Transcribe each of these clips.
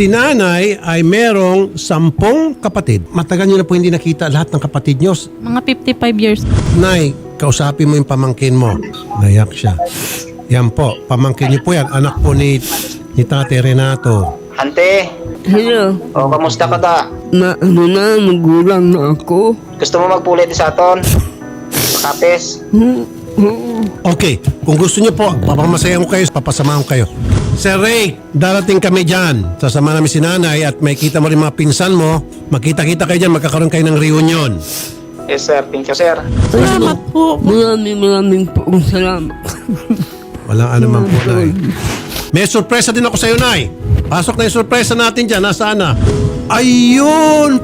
Si nanay ay merong sampung kapatid. Matagal niyo na po hindi nakita lahat ng kapatid niyo. Mga 55 years. Nay, kausapin mo yung pamangkin mo. Nayak siya. Yan po, pamangkin niyo po yan. Anak po ni, ni Tate Renato. Ante, Hello, o kamusta ka ta? na ano na, magulang na ako. Gusto mo magpulit sa aton? Makapes? Hmm, hmm. Okay, kung gusto niyo po, papamasayan ko kayo, papasamahan ko kayo. Sir Ray, darating kami dyan. Sasama namin si nanay at may kita mo rin mga pinsan mo. Magkita-kita kayo dyan, magkakaroon kayo ng reunion. Yes sir, thank you sir. Salamat po. Maraming maraming poong salamat. Walang ano man po, Nay. May sorpresa din ako sa iyo, Nay. Pasok na yung sorpresa natin dyan. Nasaan na? Ayun!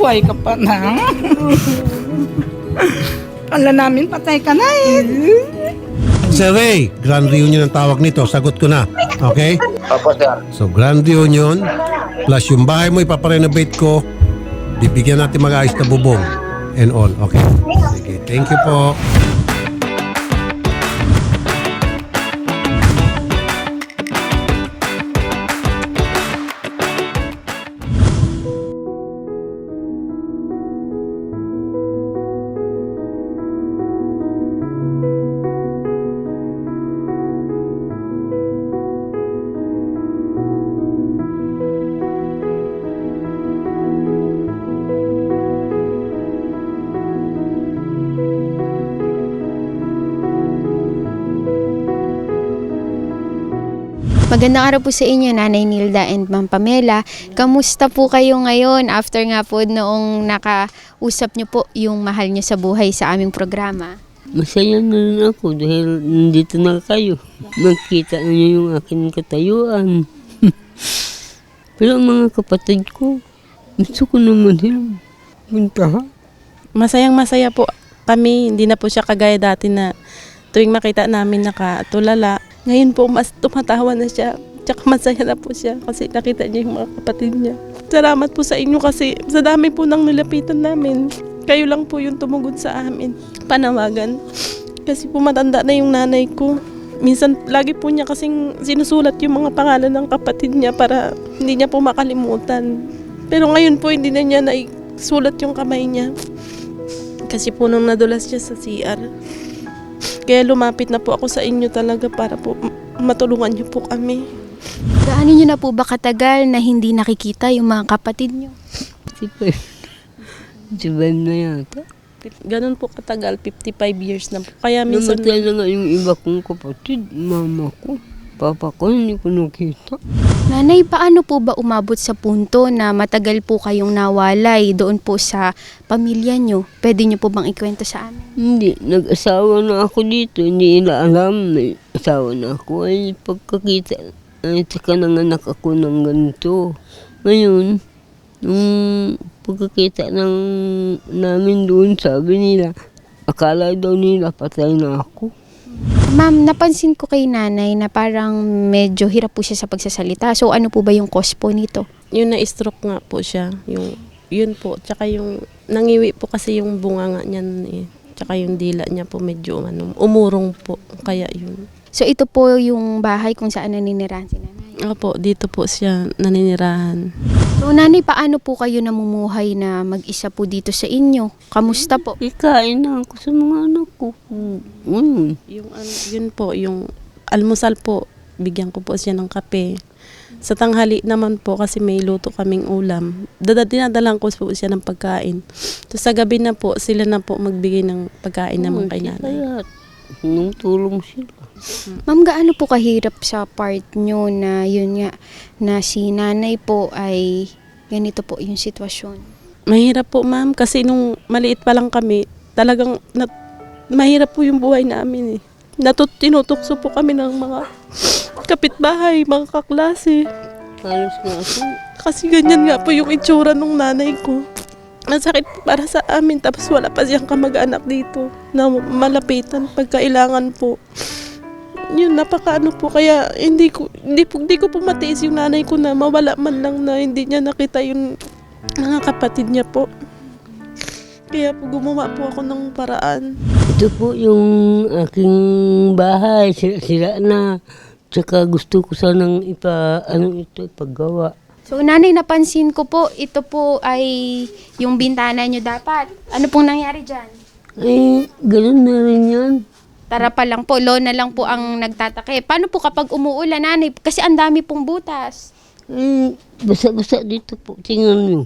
Buhay ka pa na. Kala namin patay ka na eh. Sir Ray, grand reunion ang tawag nito. Sagot ko na. Okay? Opo sir. So, grand reunion. Plus yung bahay mo, ipaparenovate ko. Bibigyan natin mag-ayos na bubong. And all. Okay? Sige. Thank you po. Magandang araw po sa inyo, Nanay Nilda and Ma'am Pamela. Kamusta po kayo ngayon after nga po noong nakausap niyo po yung mahal niyo sa buhay sa aming programa? Masaya na rin ako dahil nandito na kayo. Nakita niyo yung aking katayuan. Pero ang mga kapatid ko, gusto ko naman din puntahan. Masayang masaya po kami. Hindi na po siya kagaya dati na tuwing makita namin nakatulala. Ngayon po mas tumatawa na siya. Tsaka masaya na po siya kasi nakita niya yung mga kapatid niya. Salamat po sa inyo kasi sa dami po nang nilapitan namin. Kayo lang po yung tumugod sa amin. Panawagan. Kasi po matanda na yung nanay ko. Minsan lagi po niya kasing sinusulat yung mga pangalan ng kapatid niya para hindi niya po makalimutan. Pero ngayon po hindi na niya naisulat yung kamay niya. Kasi po nung nadulas siya sa CR, kaya lumapit na po ako sa inyo talaga para po matulungan niyo po kami. Gaano niyo na po ba katagal na hindi nakikita yung mga kapatid niyo? Siyempre, Diban na yata. Ganun po katagal, 55 years na po. Kaya minsan, Namatay na nga yung iba kong kapatid, mama ko. Papa ko, hindi ko nakita. Nanay, paano po ba umabot sa punto na matagal po kayong nawalay doon po sa pamilya niyo? Pwede niyo po bang ikwento sa amin? Hindi, nag-asawa na ako dito. Hindi nila alam na asawa na ako. Ay, pagkakita, ay, saka nanganak ako ng ganito. Ngayon, nung pagkakita ng namin doon, sabi nila, akala daw nila patay na ako. Ma'am, napansin ko kay nanay na parang medyo hirap po siya sa pagsasalita. So ano po ba yung cause po nito? yun na-stroke nga po siya. Yung, yun po. Tsaka yung, nangiwi po kasi yung bunga nga niyan eh. Tsaka yung dila niya po medyo ano, umurong po. Kaya yun. So ito po yung bahay kung saan naninirahan si nanay. Opo, dito po siya naninirahan. So nanay, paano po kayo namumuhay na mag-isa po dito sa inyo? Kamusta po? Ikain na ako sa mga anak ko. Mm. Yung ano, yun po, yung almusal po, bigyan ko po siya ng kape. Sa tanghali naman po kasi may luto kaming ulam. Dada ko po siya ng pagkain. So sa gabi na po, sila na po magbigay ng pagkain naman kay nanay. Kaya, nung tulong sila. Ma'am, gaano po kahirap sa part nyo na yun nga, na si nanay po ay ganito po yung sitwasyon? Mahirap po ma'am kasi nung maliit pa lang kami, talagang nat- mahirap po yung buhay namin eh. Natut tinutokso po kami ng mga kapitbahay, mga kaklase. Halos nga ako. Kasi ganyan nga po yung itsura nung nanay ko. Masakit para sa amin tapos wala pa siyang kamag-anak dito na malapitan pagkailangan po. Yun, napakaano po. Kaya hindi ko, hindi, po, hindi ko po matiis yung nanay ko na mawala man lang na hindi niya nakita yung mga kapatid niya po. Kaya po gumawa po ako ng paraan. Ito po yung aking bahay. Sira, sira na. Tsaka gusto ko sanang ipa, ano ito, ipagawa. So nanay, napansin ko po, ito po ay yung bintana nyo dapat. Ano pong nangyari dyan? Ay, ganun na rin yan. Tara pa lang po, lona lang po ang nagtatake. Paano po kapag umuulan, nanay? Kasi ang dami pong butas. Ay, basa-basa dito po. Tingnan nyo.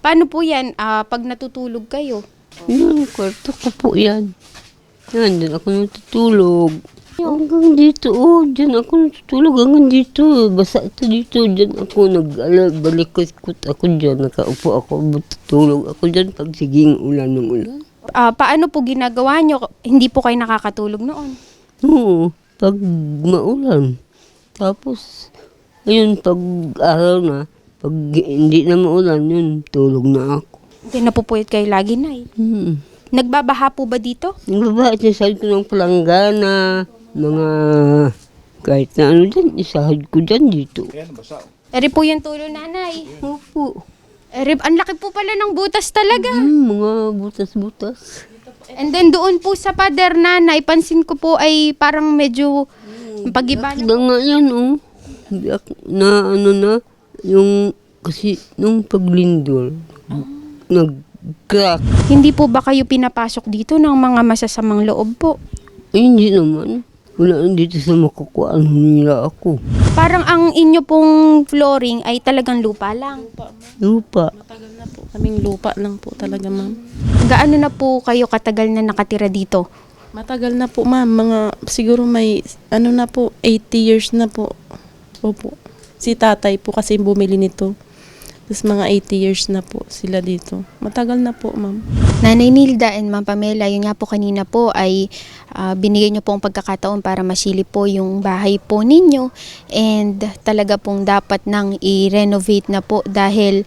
Paano po yan ah, pag natutulog kayo? Yan, kwarto ko po yan. Yan, dyan ako natutulog. Hanggang dito, oh, dyan ako natutulog. Hanggang dito, basa ito dito. Dyan ako nag-balikot ako dyan. Nakaupo ako, matutulog ako dyan pag siging ulan ng ulan. Ah, paano po ginagawa nyo? Hindi po kayo nakakatulog noon. Oo, pag maulan. Tapos, ayun, pag araw na, pag hindi na maulan, yun, tulog na ako. Hindi napupuyat kayo lagi, nay. Hmm. Nagbabaha po ba dito? Nagbabait na sahod ko ng palanggana, mga kahit na ano dyan, isahod ko dyan dito. Eri po yung tulo, nanay. Opo. Eri, ang laki po pala ng butas talaga. Hmm, mga butas-butas. And then doon po sa pader, nanay, pansin ko po ay parang medyo pagiba na Na nga yan, oh. Ako- Na ano na, yung, kasi nung paglindol, nag-crack. Hindi po ba kayo pinapasok dito ng mga masasamang loob po? Ay, hindi naman. Wala dito sa makukuhaan nila ako. Parang ang inyo pong flooring ay talagang lupa lang. Lupa. Matagal na po. Kaming lupa lang po talaga, ma'am. Gaano na po kayo katagal na nakatira dito? Matagal na po, ma'am. Mga siguro may ano na po, 80 years na po. Opo. Si tatay po kasi bumili nito. Tapos mga 80 years na po sila dito. Matagal na po, ma'am. Nanay Nilda and Ma'am Pamela, yun nga po kanina po ay ah, binigay niyo po ang pagkakataon para masilip po yung bahay po ninyo and talaga pong dapat nang i-renovate na po dahil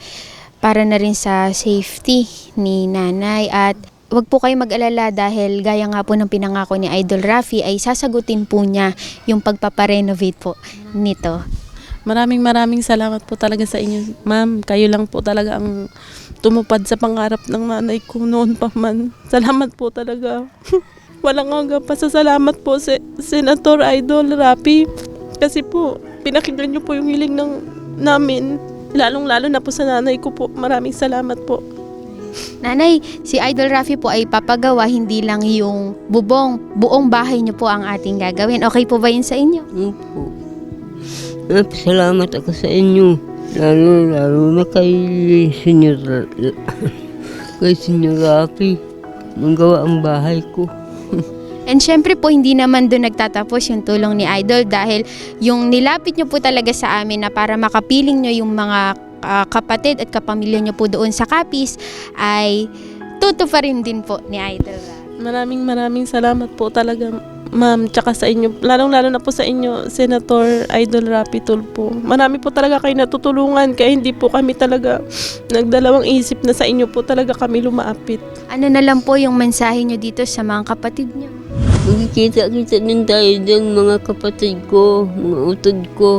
para na rin sa safety ni nanay at Huwag po kayo mag-alala dahil gaya nga po ng pinangako ni Idol Rafi ay sasagutin po niya yung pagpaparenovate po nito. Maraming maraming salamat po talaga sa inyo, ma'am. Kayo lang po talaga ang tumupad sa pangarap ng nanay ko noon pa man. Salamat po talaga. Walang hanggang pasasalamat po si Senator Idol Rapi. Kasi po, pinakinggan niyo po yung hiling ng namin. Lalong-lalo na po sa nanay ko po. Maraming salamat po. Nanay, si Idol Rafi po ay papagawa hindi lang yung bubong, buong bahay niyo po ang ating gagawin. Okay po ba yun sa inyo? Opo. Salamat ako sa inyo. Lalo, lalo na kay Senyor, kay Senyor Rafi. Manggawa ang bahay ko. And syempre po, hindi naman doon nagtatapos yung tulong ni Idol dahil yung nilapit niyo po talaga sa amin na para makapiling niyo yung mga ah, kapatid at kapamilya niyo po doon sa Kapis ay tutuparin din po ni Idol. Maraming maraming salamat po talaga, ma'am. Tsaka sa inyo, lalong-lalo na po sa inyo, Senator Idol Rapi Tulpo. Marami po talaga kayo natutulungan kaya hindi po kami talaga nagdalawang isip na sa inyo po talaga kami lumaapit. Ano na lang po yung mensahe niyo dito sa mga kapatid niyo? Magkikita-kita din tayo dyan, mga kapatid ko, mga utod ko,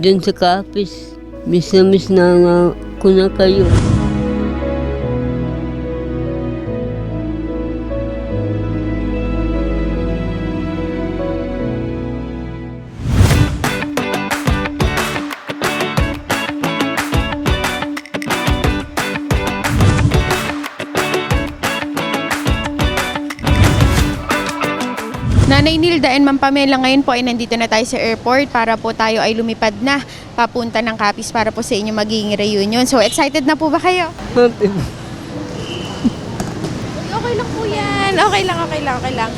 dyan sa kapis. Miss na miss na nga ko na kayo. And Ma'am Pamela, ngayon po ay nandito na tayo sa airport para po tayo ay lumipad na papunta ng Kapis para po sa inyo magiging reunion. So excited na po ba kayo? Okay lang po yan. Okay lang, okay lang, okay lang.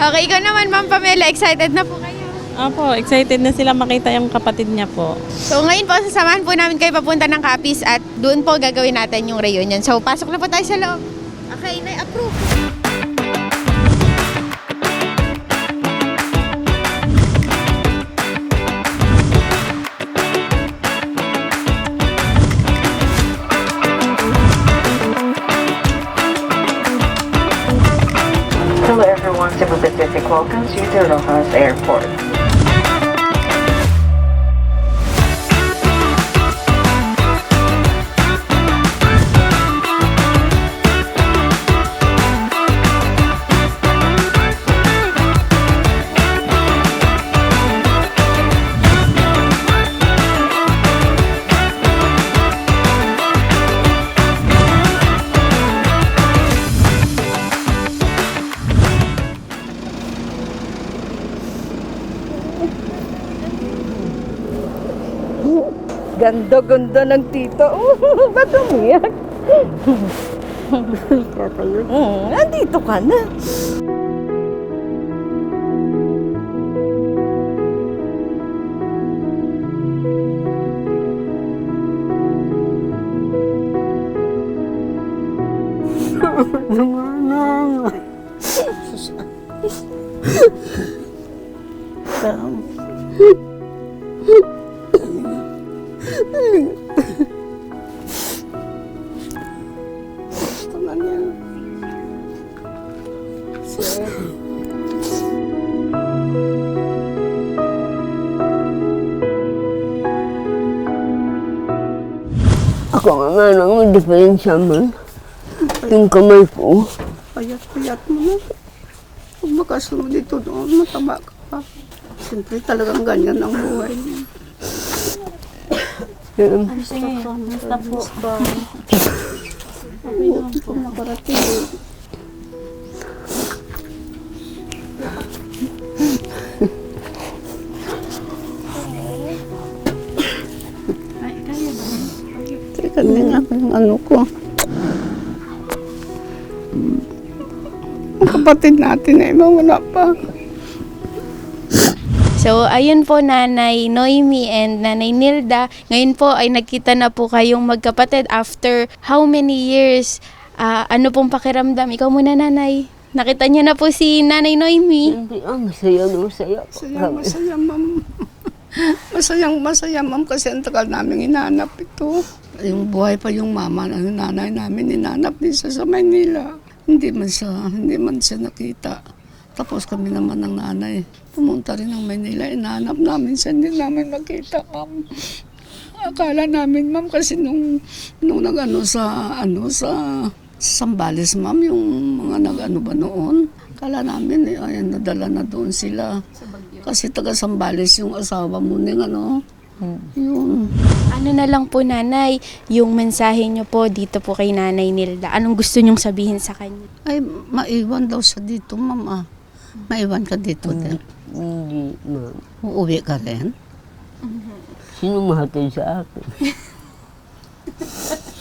Okay, ikaw naman Ma'am Pamela, excited na po kayo. Apo, excited na sila makita yung kapatid niya po. So ngayon po, sasamahan po namin kayo papunta ng Kapis at doon po gagawin natin yung reunion. So pasok na po tayo sa loob. Okay, na-approve. Pacific welcomes you to Rojas Airport. Ganda-ganda ng tito. Oh, ba't umiyak? Mm, nandito ka na. Ako diferensya man. Yung kamay ko. Payat-payat mo na. Kung makasunod dito doon, mataba ka pa. Siyempre talagang ganyan ang buhay niya. Yan. Teka, din ako yung ano ko. Ang kapatid natin ay wala pa. So, ayun po Nanay Noemi and Nanay Nilda. Ngayon po ay nagkita na po kayong magkapatid after how many years? Ah, ano pong pakiramdam? Ikaw muna Nanay. Nakita niyo na po si Nanay Noemi. Hindi, ah, masaya no, masaya. Masaya, masaya, ma'am. Masayang masaya, ma'am, kasi ang tagal namin inanap ito. Yung buhay pa yung mama, ang nanay namin, inanap din siya sa Maynila. Hindi man siya, hindi man siya nakita. Tapos kami naman ng nanay, pumunta rin ng Maynila, inanap namin siya, hindi namin nakita, ma'am. Akala namin, ma'am, kasi nung, nung nag-ano sa, ano, sa, sa Sambales, ma'am, yung mga nag-ano ba noon, akala namin, eh, ayan, nadala na doon sila. Kasi taga Sambales yung asawa mo ning ano. Yun. Ano na lang po Nanay, yung mensahe niyo po dito po kay Nanay Nilda. Anong gusto niyong sabihin sa kanya? Ay, maiwan daw siya dito, ma'am. Ah. Maiwan ka dito din. Hindi, ma'am. Uuwi ka rin. Sino mahatid sa akin?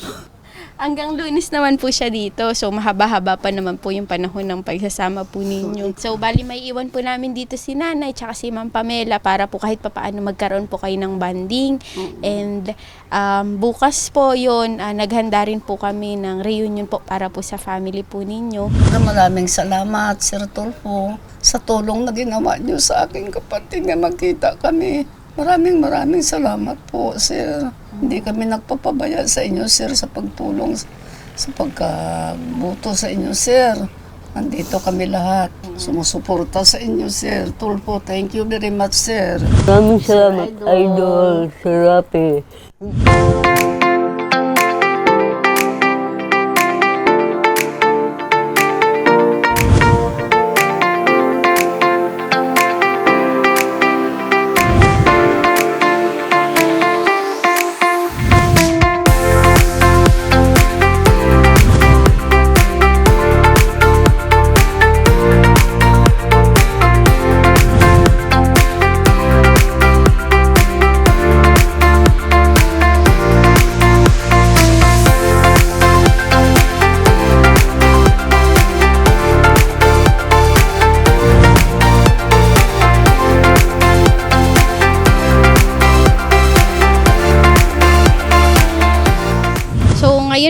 Hanggang lunes naman po siya dito. So, mahaba-haba pa naman po yung panahon ng pagsasama po ninyo. So, bali may iwan po namin dito si Nanay tsaka si Ma'am Pamela para po kahit papaano magkaroon po kayo ng banding. And um, bukas po yun, ah, naghanda rin po kami ng reunion po para po sa family po ninyo. Maraming salamat, Sir Tulfo, sa tulong na ginawa niyo sa aking kapatid na magkita kami. Maraming maraming salamat po, Sir. Hindi kami nagpapabaya sa inyo, Sir, sa pagtulong sa pagkabuto sa inyo, Sir. Nandito kami lahat. Sumusuporta sa inyo, Sir. Tulfo, thank you very much, Sir. Maraming salamat, Idol, Sir Rapi.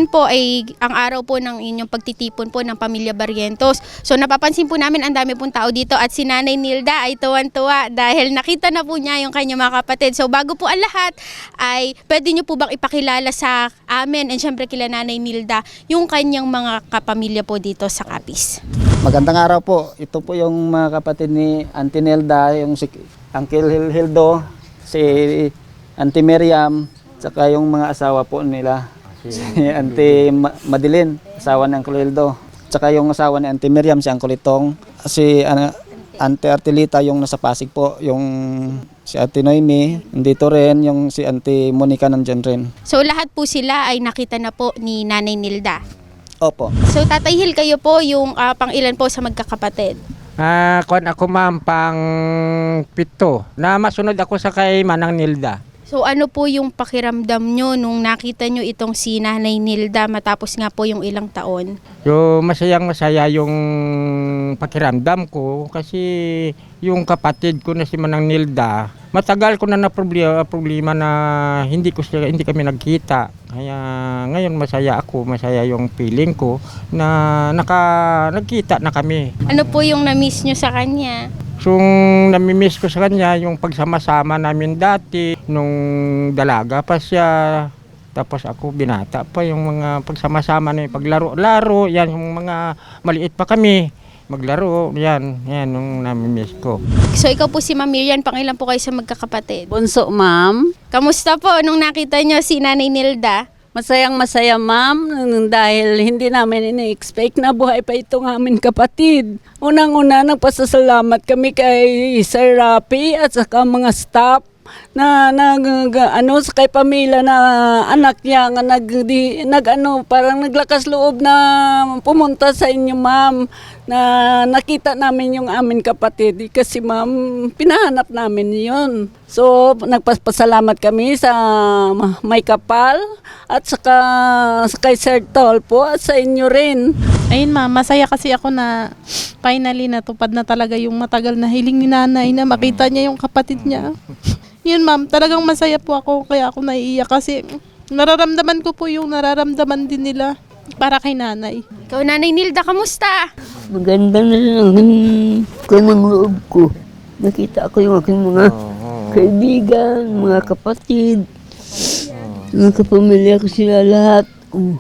Po ay ang araw po ng inyong pagtitipon po ng Pamilya Barrientos. So napapansin po namin ang dami pong tao dito at si Nanay Nilda ay tuwan-tuwa dahil nakita na po niya yung kanyang mga kapatid. So bago po ang lahat ay pwede niyo po bang ipakilala sa amin and syempre kila Nanay Nilda yung kanyang mga kapamilya po dito sa Capiz. Magandang araw po. Ito po yung mga kapatid ni Auntie Nelda, yung si Uncle Hil- Hildo, si Auntie Miriam, saka yung mga asawa po nila. Si Auntie Ma- Madeline, asawa ni Uncle Hildo. Saka yung asawa ni Auntie Miriam, si Uncle Itong. Si ano, Auntie Artilita, yung nasa Pasig po. Yung si Auntie Noemi, dito rin. Yung si Auntie Monica nandyan rin. So lahat po sila ay nakita na po ni Nanay Nilda. Opo. So Tatay Hil kayo po yung ah, pang ilan po sa magkakapatid. Ah, kon ako ma'am pang pito. Na masunod ako sa kay Manang Nilda. So ano po yung pakiramdam nyo nung nakita nyo itong si Nanay Nilda matapos nga po yung ilang taon? So masayang masaya yung pakiramdam ko kasi yung kapatid ko na si Manang Nilda, matagal ko na na problema, problema na hindi ko siya, hindi kami nagkita. Kaya ngayon masaya ako, masaya yung feeling ko na naka nagkita na kami. Ano po yung na-miss nyo sa kanya? So namimiss ko sa kanya yung pagsama-sama namin dati nung dalaga pa siya. Tapos ako binata pa yung mga pagsama-sama na yung paglaro-laro, yan yung mga maliit pa kami. Maglaro, yan, yan yung namimiss ko. So ikaw po si Ma'am Miriam, pangilan po kayo sa magkakapatid. Bunso, ma'am. Kamusta po nung nakita nyo si Nanay Nilda? Masayang masaya, ma'am, dahil hindi namin ina-expect na buhay pa itong aming kapatid. Unang-una, nagpasasalamat kami kay Sir Rapi at saka mga staff na nag ano sa kay pamilya na anak niya nga nag di, nag ano parang naglakas loob na pumunta sa inyo ma'am na nakita namin yung amin kapatid. Kasi ma'am pinahanap namin yon so nagpasalamat kami sa may kapal at saka sa kay Sir Tol po at sa inyo rin. Ayun ma'am, masaya kasi ako na finally natupad na talaga yung matagal na hiling ni nanay na makita niya yung kapatid niya. Yun ma'am, talagang masaya po ako kaya ako naiiyak kasi nararamdaman ko po yung nararamdaman din nila para kay nanay. Ikaw Nanay Nilda, kamusta? Maganda na lang ko ng loob ko. Nakita ko yung aking mga kaibigan, mga kapatid, mga kapamilya ko sila lahat. Oh.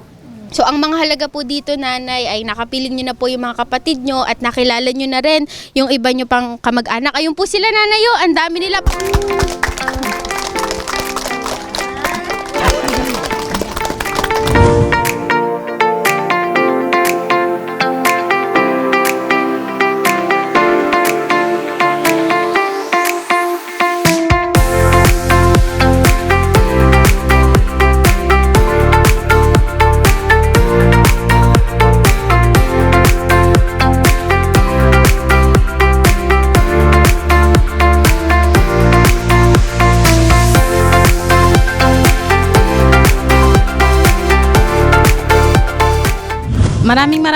So ang mga halaga po dito nanay ay nakapiling nyo na po yung mga kapatid nyo at nakilala nyo na rin yung iba nyo pang kamag-anak. Ayun po sila nanay oh, ang dami nila.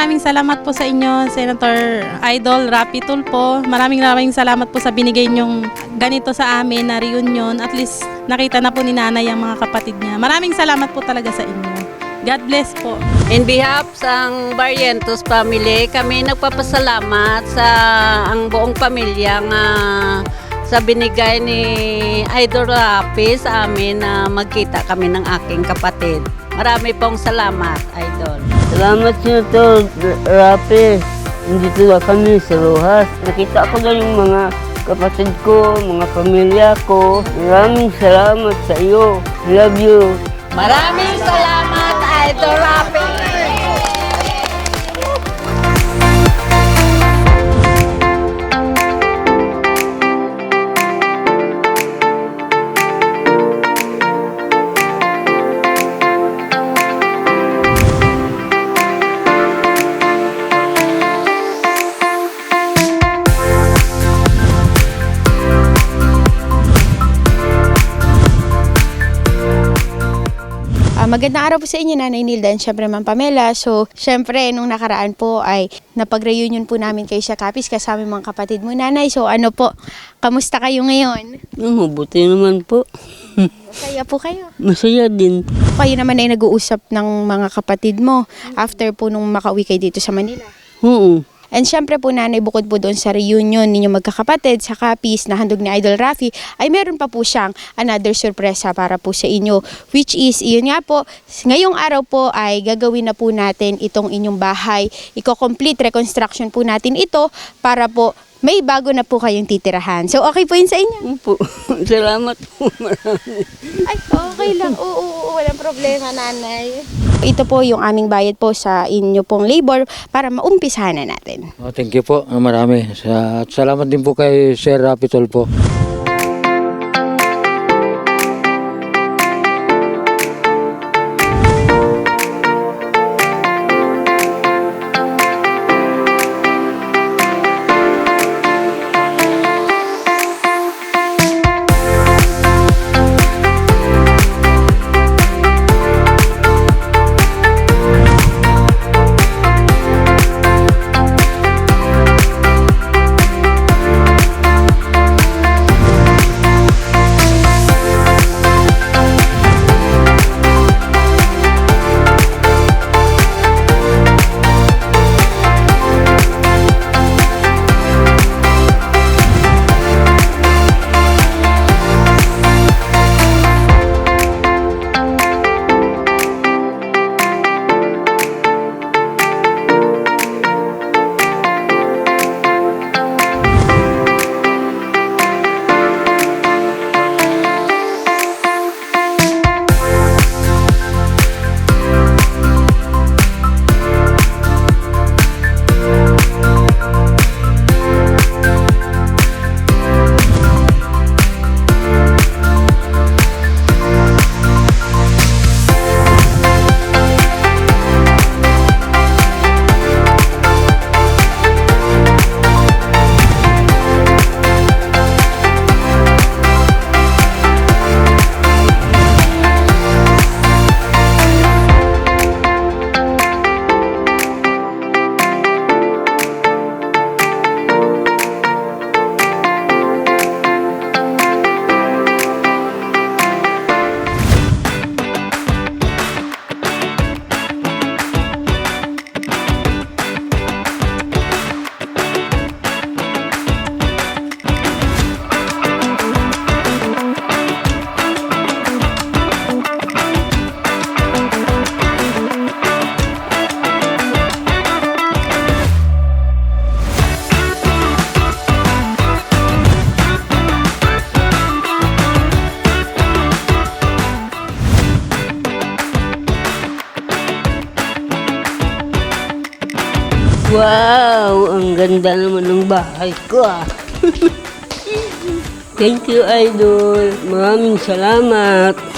Maraming salamat po sa inyo, Senator Idol Rapi Tulpo. Maraming maraming salamat po sa binigay niyong ganito sa amin na reunion. At least nakita na po ni nanay ang mga kapatid niya. Maraming salamat po talaga sa inyo. God bless po. In behalf sa Barrientos family, kami nagpapasalamat sa ang buong pamilya nga sa binigay ni Idol Rapi sa amin na magkita kami ng aking kapatid. Marami pong salamat, Idol. Salamat sa to, Rapi. Nandito na kami sa Rojas. Nakita ko na yung mga kapatid ko, mga pamilya ko. Maraming salamat sa iyo. Love you. Maraming salamat, Idol Rapi. Magandang araw po sa inyo, Nanay Nilda, and syempre, Ma'am Pamela. So, syempre, nung nakaraan po ay napag-reunion po namin kayo sa Capiz kasama mga kapatid mo, Nanay. So, ano po, kamusta kayo ngayon? Oh, buti naman po. Masaya po kayo. Masaya din. Kayo naman ay nag-uusap ng mga kapatid mo after po nung makauwi kayo dito sa Manila. Oo. And syempre po nanay, bukod po doon sa reunion ninyo magkakapatid sa Capiz na handog ni Idol Rafi, ay meron pa po siyang another sorpresa para po sa inyo. Which is, iyon nga po, ngayong araw po ay gagawin na po natin itong inyong bahay. Iko-complete reconstruction po natin ito para po may bago na po kayong titirahan. So okay po yun sa inyo? Opo. Salamat po. Marami. Ay, okay lang. Oo, oo, oo, walang problema, nanay. Ito po yung aming bayad po sa inyo pong labor para maumpisahan na natin. Oh, thank you po. Ah, Marami. Sa, at salamat din po kay Sir Rapitol po. Wow, ang ganda naman ng bahay ko ah. Thank you, Idol. Maraming salamat.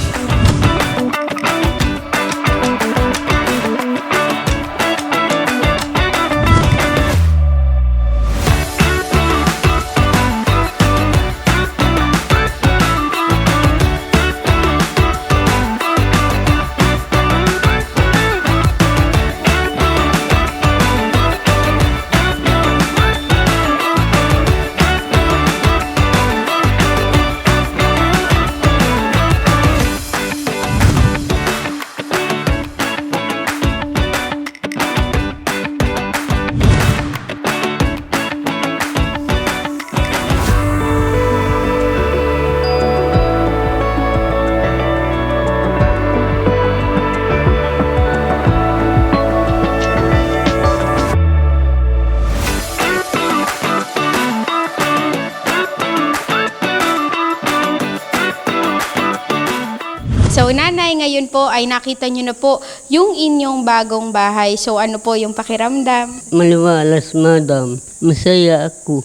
Po ay nakita nyo na po yung inyong bagong bahay. So ano po yung pakiramdam? Maliwalas, madam. Masaya ako.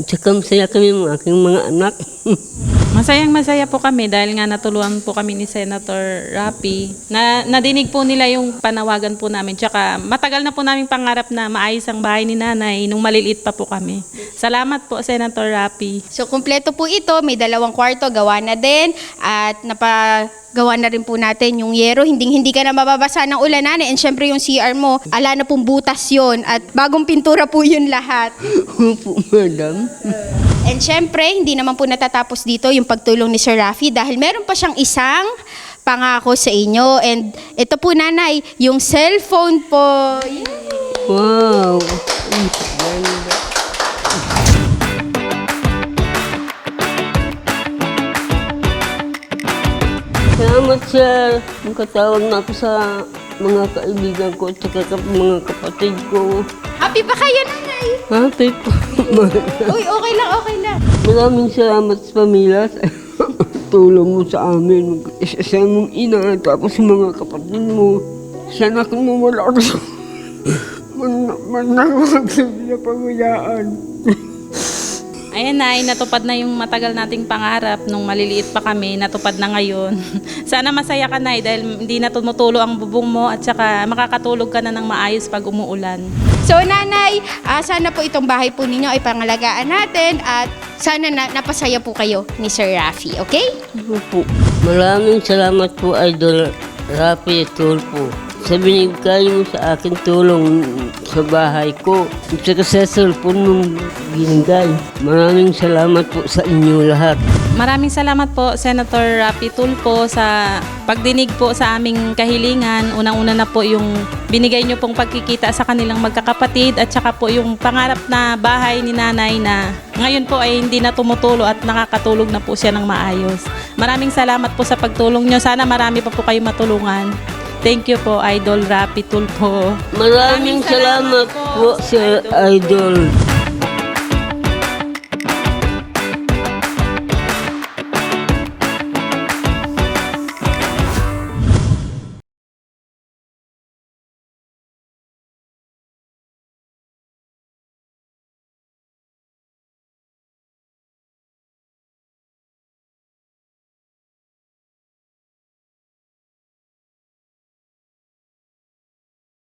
At saka masaya kami mga aking mga anak. Masayang masaya po kami dahil nga natulungan po kami ni Senator Rapi. Na, nadinig po nila yung panawagan po namin. Tsaka matagal na po namin pangarap na maayos ang bahay ni nanay nung maliliit pa po kami. Salamat po Senator Rapi. So kumpleto po ito, may dalawang kwarto, gawa na din at napagawa na rin po natin yung yero. Hindi hindi ka na mababasa ng ulanan and syempre yung CR mo, ala na pong butas yon at bagong pintura po yun lahat. Opo, madam. And syempre, hindi naman po natatapos dito yung pagtulong ni Sir Rafi dahil meron pa siyang isang pangako sa inyo. And ito po nanay, yung cellphone po. Yay! Wow. Salamat, sir. Nakatawag na ako sa mga kaibigan ko at mga kapatid ko. Happy pa kayo nanay? Happy po. Uy, okay lang, okay lang. Maraming salamat sa pamilya sa tulong mo sa amin. Isa sa mong ina tapos sa mga kapatid mo. Sana kung mawala ako sa... Man, man, sa panguyaan. Ayan na, natupad na yung matagal nating pangarap nung maliliit pa kami, natupad na ngayon. Sana masaya ka na dahil hindi na tumutulo ang bubong mo at saka makakatulog ka na ng maayos pag umuulan. So nanay, ah, sana po itong bahay po ninyo ay pangalagaan natin at sana na, napasaya po kayo ni Sir Rafi, okay? Opo. Maraming salamat po, Idol Rapi Tulpo. Sa binigay mo sa akin tulong sa bahay ko. At saka sa cellphone mong binigay. Maraming salamat po sa inyo lahat. Maraming salamat po Senator Rapi Tulfo sa pagdinig po sa aming kahilingan. Unang-una na po yung binigay niyo pong pagkikita sa kanilang magkakapatid at saka po yung pangarap na bahay ni nanay na ngayon po ay hindi na tumutulo at nakakatulog na po siya ng maayos. Maraming salamat po sa pagtulong niyo. Sana marami pa po kayo matulungan. Thank you po, Idol Rapi Tulfo. Maraming salamat po, Sir Idol.